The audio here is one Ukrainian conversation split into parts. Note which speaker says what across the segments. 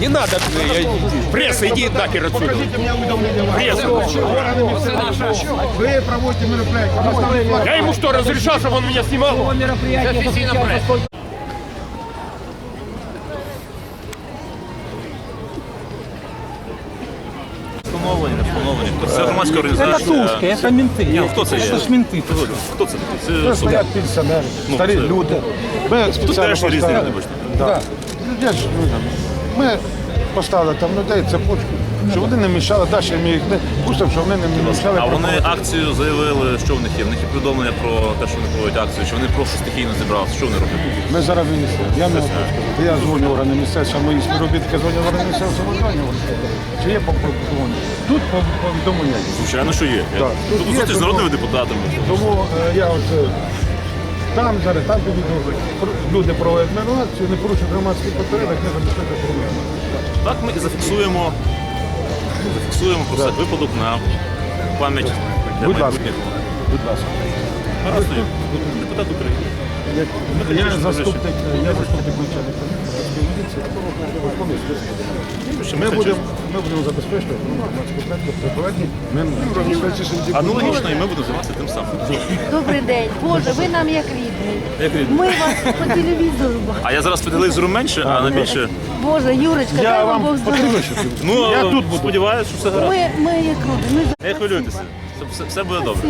Speaker 1: Не надо, э, пресса, иди нахер отсюда. Пресса.
Speaker 2: Ви проводите мероприятие.
Speaker 1: Я ему что, разрешал, чтобы он меня снимал?
Speaker 3: Встановлені, не встановлені. Хто це громадська організація?
Speaker 4: Тушки, это менты.
Speaker 3: Ні, ну, хто це є?
Speaker 4: Это ж менты.
Speaker 3: Хто це такий? Це
Speaker 2: Це
Speaker 3: особа.
Speaker 2: стоять пенсіонери, старі
Speaker 3: це-
Speaker 2: люди. Ми
Speaker 3: Тут
Speaker 2: спеціально
Speaker 3: теж різні
Speaker 2: поставили.
Speaker 3: люди, бачите.
Speaker 2: Да. Є ж люди. Ми поставили там людей цепочку, щоб вони не мішали, далі ми їх не пустимо, щоб вони не мішали.
Speaker 3: А вони акцію заявили, що в них є. В них є повідомлення про те, що вони проводять акцію, що вони просто стихійно зібралися. Що вони роблять?
Speaker 2: Ми зараз винесли. Я не. Я дзвоню органи місцеві, мої співробітники дзвонять органи самоврядування. Чи є повідомлення? Тут повідомлення є.
Speaker 3: Звичайно, що є.
Speaker 2: Так.
Speaker 3: Тут
Speaker 2: є,
Speaker 3: народними депутатами.
Speaker 2: Тому е, я от е, там зараз, там підійду. Люди проводять мену не порушують громадський порядок, не забезпечують проблеми.
Speaker 3: Так ми і зафіксуємо, зафіксуємо про всяк випадок на пам'ять для
Speaker 2: Будь ласка.
Speaker 3: майбутніх.
Speaker 2: Будь ласка.
Speaker 3: Гаразд, депутат України.
Speaker 2: Я заступник, я заступник начальника міліції. Ми будемо, ми будемо забезпечувати громадську
Speaker 3: Аналогічно, і ми будемо займатися тим самим.
Speaker 5: Добрий день. Боже, ви нам як рідний. Ми вас по телевізору бачимо.
Speaker 3: А я зараз по телевізору менше, а на більше.
Speaker 5: Боже, Юрочка,
Speaker 2: Я
Speaker 5: дай вам Бог здоров'я.
Speaker 3: Ну,
Speaker 2: Я тут
Speaker 3: сподіваюся, що все гаразд.
Speaker 5: Ми, ми як люди. Ми
Speaker 3: Не хвилюйтеся. Все, все, все буде добре.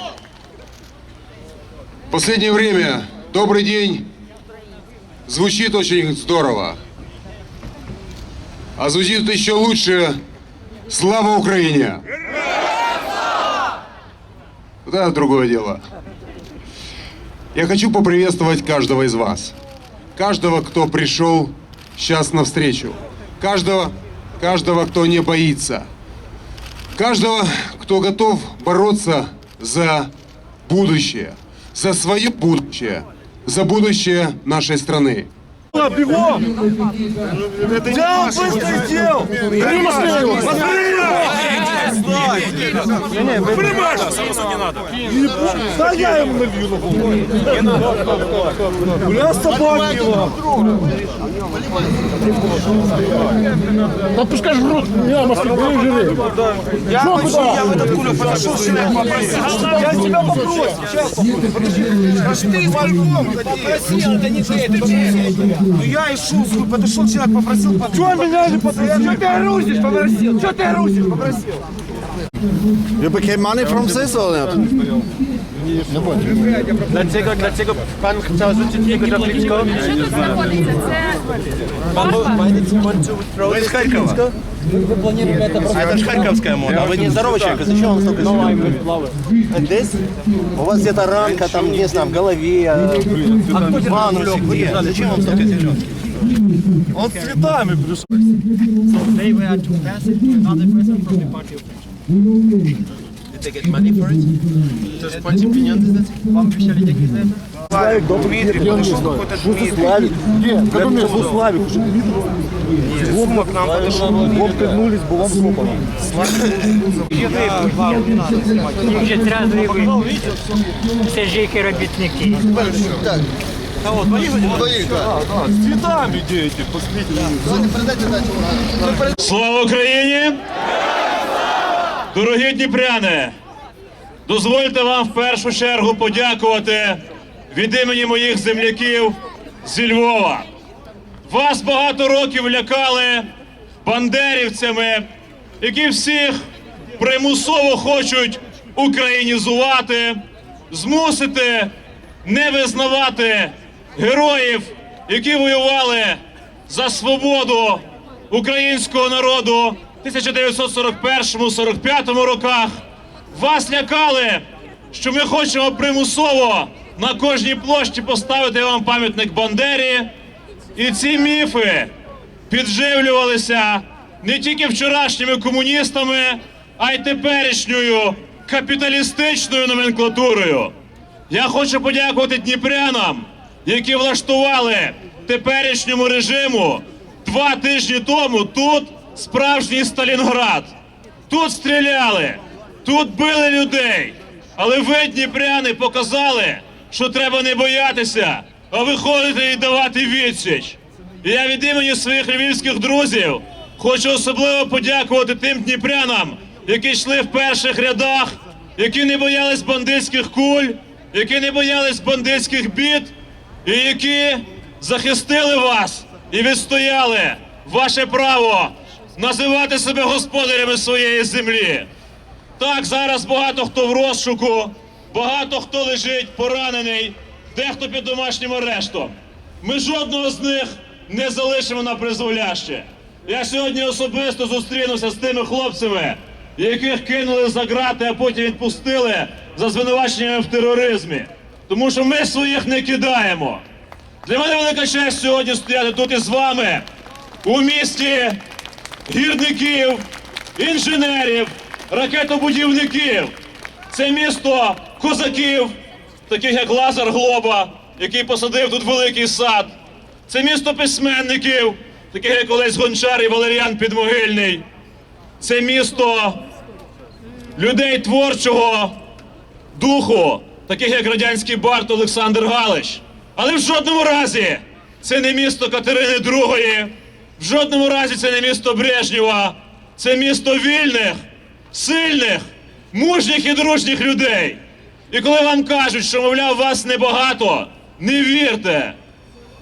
Speaker 6: последнее время «Добрый день» звучит очень здорово. А звучит еще лучше «Слава Украине!» Это другое дело. Я хочу поприветствовать каждого из вас. Каждого, кто пришел сейчас навстречу. Каждого, каждого, кто не боится. Каждого, кто готов бороться за будущее, за свое будущее, за будущее нашей страны.
Speaker 7: Не, не, не
Speaker 2: не, не, не, не, не, не, не,
Speaker 3: Не
Speaker 2: не, не, не, не, Да пускай жрут, не надо, Москве, жили. Я
Speaker 8: в этот кулек подошел,
Speaker 7: попросил. Я тебя попросил. Сейчас. Ты попросил, это не ты, это не, Ну я и шел, подошел человек, попросил. Чего меня не попросил? Что ты русишь, попросил? Что ты русишь, попросил?
Speaker 8: You became money from this or not?
Speaker 4: Dlaczego, dlaczego pan chciał rzucić jego tabliczką?
Speaker 9: Що тут знаходиться? Це
Speaker 8: Вы из Харькова? Это же харьковская мода. Вы не здоровый человек, зачем вам столько зеленого? Здесь? У вас где-то ранка, там, не знаю, в голове, а в анусе, где? Зачем вам столько зеленого? Он с цветами пришел.
Speaker 7: They were to pass it to another person from the party of
Speaker 8: Did they get money for it? Тоже платим пененды за
Speaker 7: Вам обещали деньги за это? Дмитрий подошел какой-то Дмитрий.
Speaker 2: Где? Как умеешь?
Speaker 8: Славик уже.
Speaker 7: Сумма к нам подошел.
Speaker 8: Обкнулись, бы вам слопало.
Speaker 4: Їх же треба Це ж які робітники.
Speaker 10: Слава Україні! Дорогі дніпряни! Дозвольте вам в першу чергу подякувати від імені моїх земляків зі Львова. Вас багато років лякали бандерівцями, які всіх примусово хочуть українізувати, змусити не визнавати героїв, які воювали за свободу українського народу 1941-45 роках. Вас лякали, що ми хочемо примусово на кожній площі поставити вам пам'ятник Бандері. І ці міфи підживлювалися не тільки вчорашніми комуністами, а й теперішньою капіталістичною номенклатурою. Я хочу подякувати дніпрянам, які влаштували теперішньому режиму два тижні тому тут справжній Сталінград. Тут стріляли, тут били людей. Але ви, дніпряни, показали, що треба не боятися, а виходити і давати відсіч. І я від імені своїх львівських друзів хочу особливо подякувати тим дніпрянам, які йшли в перших рядах, які не боялись бандитських куль, які не боялись бандитських бід, і які захистили вас і відстояли ваше право називати себе господарями своєї землі. Так, зараз багато хто в розшуку, багато хто лежить поранений, дехто під домашнім арештом. Ми жодного з них не залишимо на призволяще. Я сьогодні особисто зустрінуся з тими хлопцями, яких кинули за грати, а потім відпустили за звинуваченнями в тероризмі. Тому що ми своїх не кидаємо. Для мене велика честь сьогодні стояти тут із вами у місті гірників, інженерів, ракетобудівників. Це місто козаків, таких як Лазар Глоба, який посадив тут великий сад. Це місто письменників, таких як Олесь Гончар і Валеріан Підмогильний. Це місто людей творчого духу, таких як радянський бард Олександр Галич. Але в жодному разі це не місто Катерини II, в жодному разі це не місто Брежнєва, це місто вільних, сильних, мужніх і дружніх людей. І коли вам кажуть, що, мовляв, вас небагато, не вірте.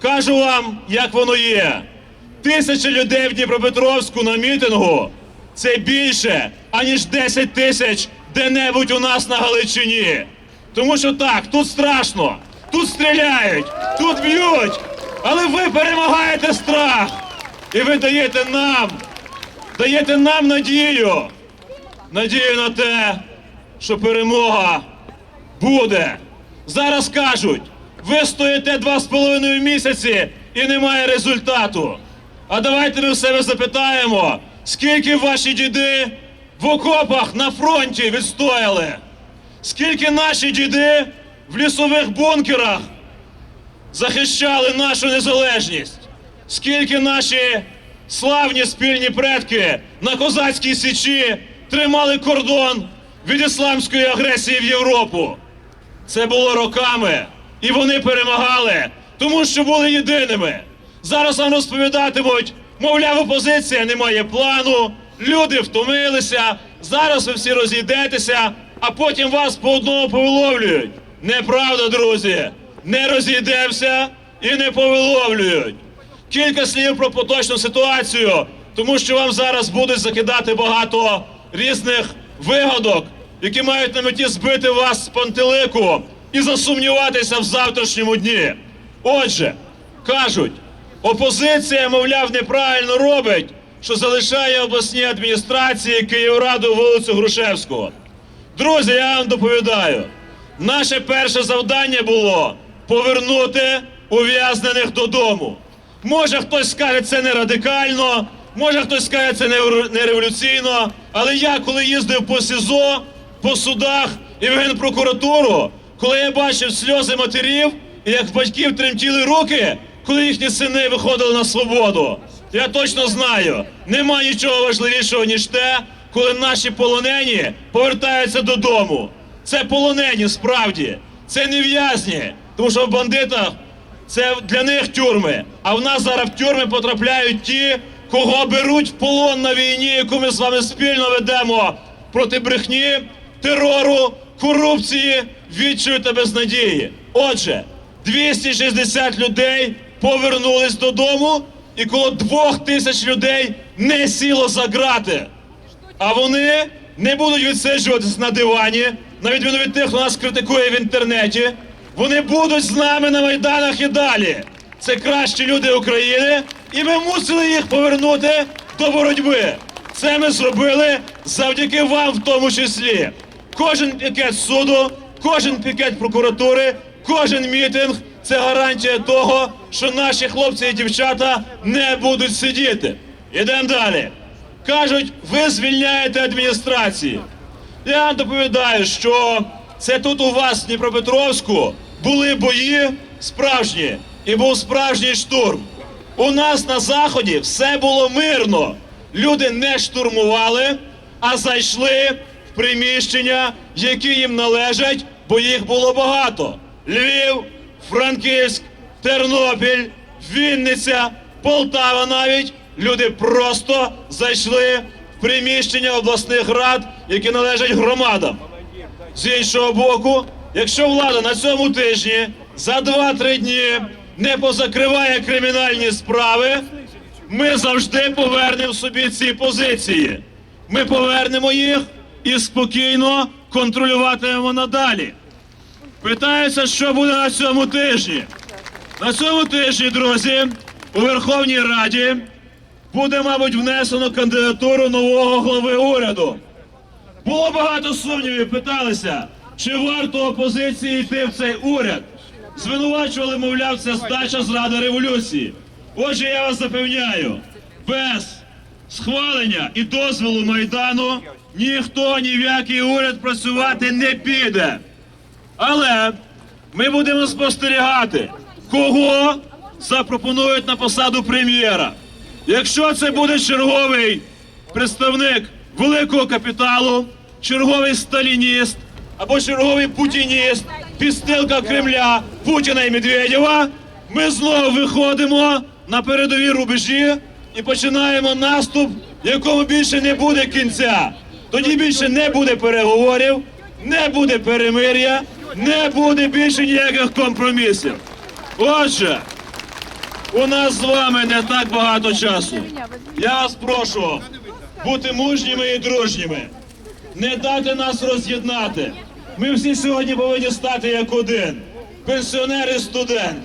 Speaker 10: Кажу вам, як воно є. Тисячі людей в Дніпропетровську на мітингу це більше, аніж 10 тисяч де-небудь у нас на Галичині. Тому що так, тут страшно, тут стріляють, тут б'ють, але ви перемагаєте страх. І ви даєте нам, даєте нам надію, надію на те, що перемога буде. Зараз кажуть, ви стоїте два з половиною місяці і немає результату. А давайте ми в себе запитаємо, скільки ваші діди в окопах на фронті відстояли? Скільки наші діди в лісових бункерах захищали нашу незалежність? Скільки наші славні спільні предки на козацькій січі тримали кордон від ісламської агресії в Європу? Це було роками, і вони перемагали, тому що були єдиними. Зараз вам розповідатимуть, мовляв, опозиція не має плану, люди втомилися. Зараз ви всі розійдетеся, а потім вас по одному повиловлюють. Неправда, друзі, не розійдемося і не повиловлюють. Кілька слів про поточну ситуацію, тому що вам зараз будуть закидати багато різних вигадок, які мають на меті збити вас з пантелику і засумніватися в завтрашньому дні. Отже, кажуть, опозиція, мовляв, неправильно робить, що залишає обласні адміністрації Київраду вулицю Грушевського. Друзі, я вам доповідаю, наше перше завдання було повернути ув'язнених додому. Може хтось скаже, це не радикально, може хтось скаже, це не революційно. Але я, коли їздив по СІЗО, по судах і в Генпрокуратуру, коли я бачив сльози матерів і як батьків тремтіли руки, коли їхні сини виходили на свободу, я точно знаю, нема нічого важливішого, ніж те, коли наші полонені повертаються додому. Це полонені справді, це не в'язні, тому що в бандитах це для них тюрми. А в нас зараз в тюрми потрапляють ті, кого беруть в полон на війні, яку ми з вами спільно ведемо проти брехні, терору, корупції, відчаю та безнадії. Отже, 260 людей повернулись додому, і коло двох тисяч людей не сіло за грати. А вони не будуть відсиджуватись на дивані, на відміну від тих, хто нас критикує в інтернеті. Вони будуть з нами на майданах і далі. Це кращі люди України, і ми мусили їх повернути до боротьби. Це ми зробили завдяки вам, в тому числі. Кожен пікет суду, кожен пікет прокуратури, кожен мітинг це гарантія того, що наші хлопці і дівчата не будуть сидіти. Ідемо далі. Кажуть, ви звільняєте адміністрації. Я доповідаю, що це тут у вас, в Дніпропетровську, були бої справжні, і був справжній штурм. У нас на заході все було мирно. Люди не штурмували, а зайшли в приміщення, які їм належать, бо їх було багато: Львів, Франківськ, Тернопіль, Вінниця, Полтава навіть. Люди просто зайшли в приміщення обласних рад, які належать громадам. З іншого боку, якщо влада на цьому тижні за 2-3 дні не позакриває кримінальні справи, ми завжди повернемо собі ці позиції. Ми повернемо їх і спокійно контролюватимемо надалі. Питаються, що буде на цьому тижні. На цьому тижні, друзі, у Верховній Раді буде, мабуть, внесено кандидатуру нового глави уряду. Було багато сумнівів, питалися, чи варто опозиції йти в цей уряд. Звинувачували, мовляв, це здача зрада революції. Отже, я вас запевняю, без схвалення і дозволу Майдану ніхто ні в який уряд працювати не піде. Але ми будемо спостерігати, кого запропонують на посаду прем'єра. Якщо це буде черговий представник великого капіталу, черговий сталініст або черговий путініст, підстилка Кремля Путіна і Медведєва, ми знову виходимо на передові рубежі і починаємо наступ, якому більше не буде кінця. Тоді більше не буде переговорів, не буде перемир'я, не буде більше ніяких компромісів. Отже, у нас з вами не так багато часу. Я вас прошу бути мужніми і дружніми, не дати нас роз'єднати. Ми всі сьогодні повинні стати як один: пенсіонер і студент,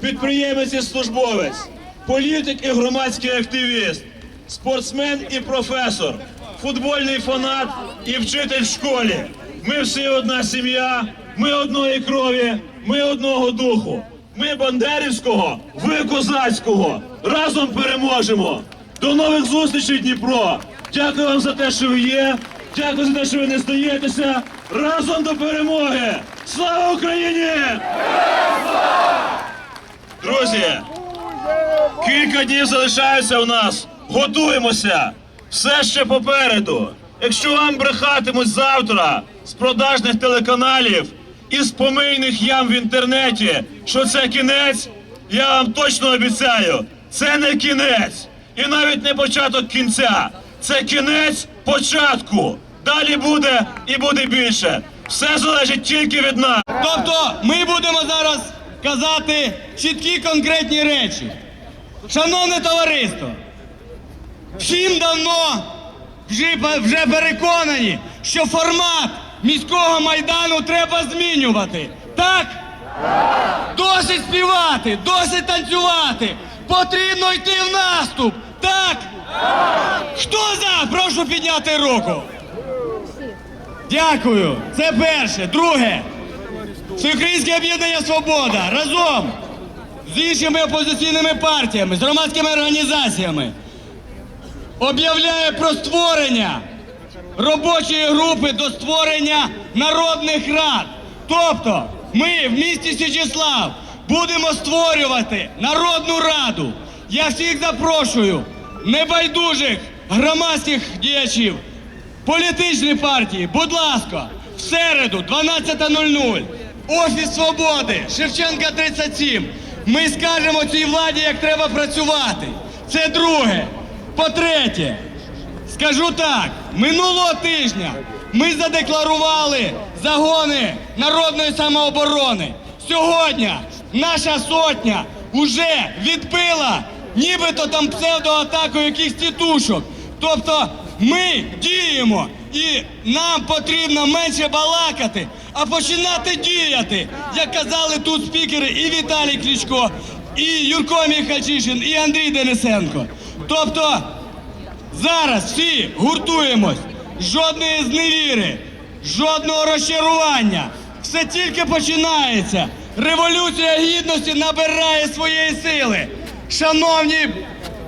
Speaker 10: підприємець і службовець, політик і громадський активіст, спортсмен і професор, футбольний фанат і вчитель в школі. Ми всі одна сім'я, ми одної крові, ми одного духу. Ми Бандерівського, ви козацького. Разом переможемо. До нових зустрічей, Дніпро. Дякую вам за те, що ви є. Дякую за те, що ви не здаєтеся. Разом до перемоги! Слава Україні! Друзі, кілька днів залишаються у нас. Готуємося. Все ще попереду. Якщо вам брехатимуть завтра з продажних телеканалів і з помийних ям в інтернеті, що це кінець, я вам точно обіцяю, це не кінець. І навіть не початок кінця. Це кінець початку. Далі буде і буде більше. Все залежить тільки від нас.
Speaker 9: Тобто ми будемо зараз казати чіткі конкретні речі. Шановне товариство, всім давно вже, переконані, що формат міського майдану треба змінювати. Так? Досить співати, досить танцювати. Потрібно йти в наступ. Так? Хто за? Прошу підняти руку. Дякую. Це перше. Друге. Всеукраїнське об'єднання Свобода разом з іншими опозиційними партіями, з громадськими організаціями об'являє про створення робочої групи до створення народних рад. Тобто ми в місті Січеслав будемо створювати народну раду. Я всіх запрошую небайдужих громадських діячів, політичні партії, будь ласка, в середу, 12.00, Офіс Свободи, Шевченка 37. Ми скажемо цій владі, як треба працювати. Це друге. По-третє, скажу так: минулого тижня ми задекларували загони народної самооборони. Сьогодні наша сотня вже відбила нібито там псевдоатаку якихось тітушок. Тобто ми діємо і нам потрібно менше балакати, а починати діяти, як казали тут спікери і Віталій Кличко, і Юрко Міхальчишин, і Андрій Денисенко. Тобто зараз всі гуртуємось, жодної зневіри, жодного розчарування. Все тільки починається. Революція гідності набирає своєї сили. Шановні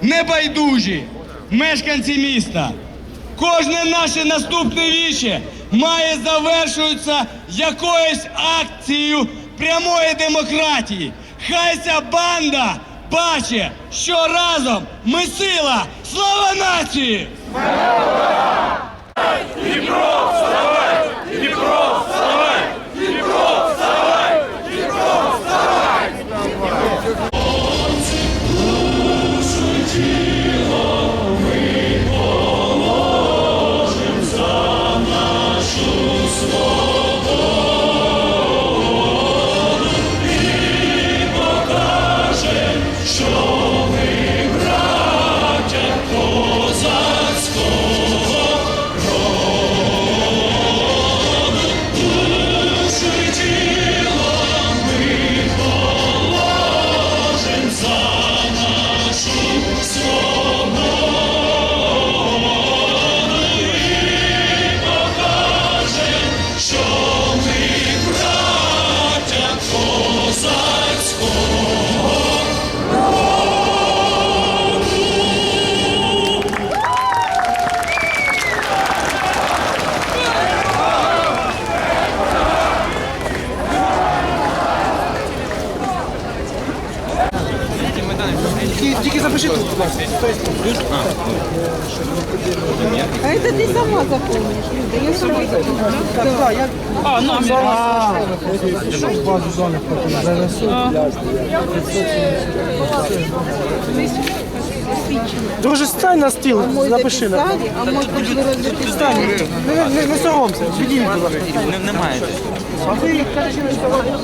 Speaker 9: небайдужі мешканці міста, кожне наше наступне віче має завершуватися якоюсь акцією прямої демократії. Хай ця банда бачить, що разом ми сила! Слава нації!
Speaker 7: Тільки запиши тут, будь ласка.
Speaker 5: А это ты сама запомнишь, Люда, я сама запомню.
Speaker 7: Так, так, я... А, номер. А, в базу даних потім занесу. Друже, стань на стіл, запиши. на-
Speaker 5: Стали, а может быть вы разбите
Speaker 7: Стань, не, не, не соромся, підійдіть, будь ласка.
Speaker 4: Немає.
Speaker 7: А ви, кажете, не соромся.